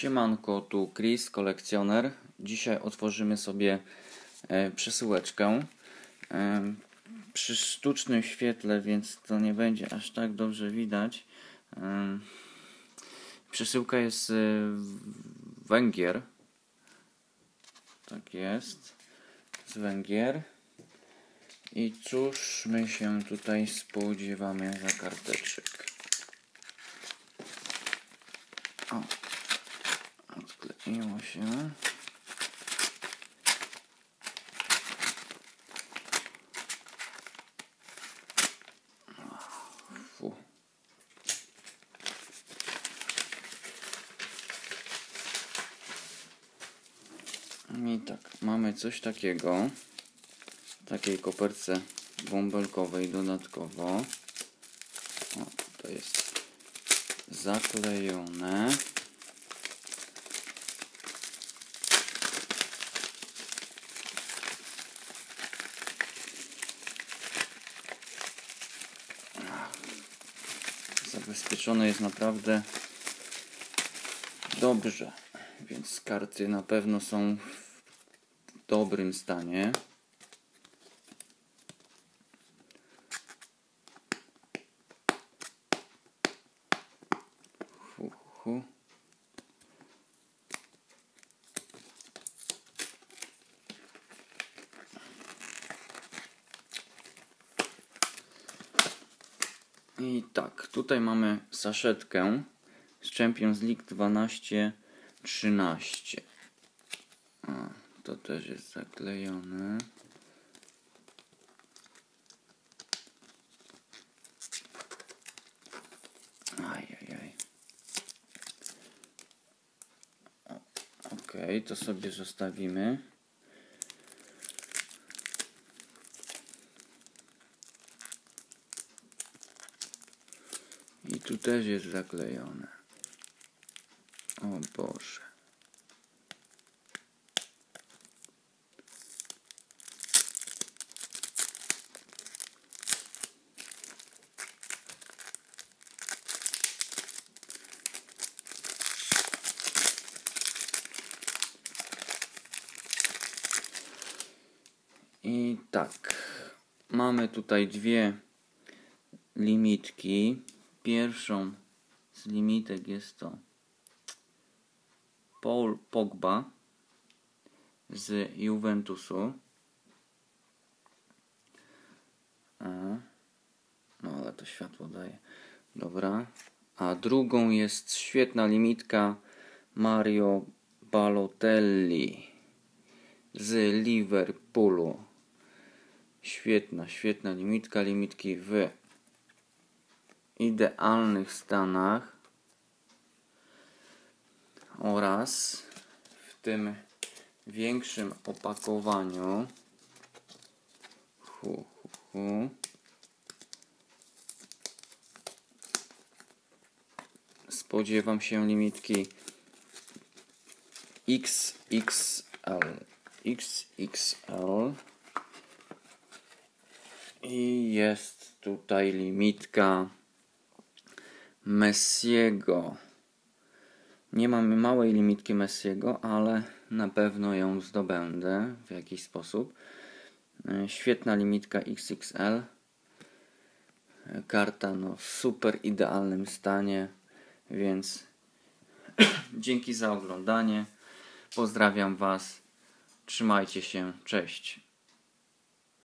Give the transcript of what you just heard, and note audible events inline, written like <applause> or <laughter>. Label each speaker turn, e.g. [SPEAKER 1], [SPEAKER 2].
[SPEAKER 1] Siemanko, tu Chris, kolekcjoner. Dzisiaj otworzymy sobie e, przesyłeczkę. E, przy sztucznym świetle, więc to nie będzie aż tak dobrze widać. E, przesyłka jest z Węgier. Tak jest. Z Węgier. I cóż my się tutaj spodziewamy za karteczek? O, odkleiło się. Fu. I tak, mamy coś takiego. W takiej koperce bąbelkowej dodatkowo. O, to jest zaklejone. Zabezpieczone jest naprawdę dobrze, więc karty na pewno są w dobrym stanie. Hu. I tak, tutaj mamy saszetkę z Champions League 12-13. To też jest zaklejone. Ajajaj. Ok, to sobie zostawimy. I tu też jest zaklejone. O Boże. I tak, mamy tutaj dwie limitki. Pierwszą z limitek jest to Paul Pogba z Juventusu. A, no ale to światło daje. Dobra. A drugą jest świetna limitka Mario Balotelli z Liverpoolu. Świetna, świetna limitka. Limitki w idealnych stanach oraz w tym większym opakowaniu. Hu, hu, hu. Spodziewam się limitki XXL. XXL. I jest tutaj limitka Messiego. Nie mamy małej limitki Messiego, ale na pewno ją zdobędę w jakiś sposób. E, świetna limitka XXL. E, karta no, w super idealnym stanie, więc <clears throat> dzięki za oglądanie. Pozdrawiam Was. Trzymajcie się. Cześć.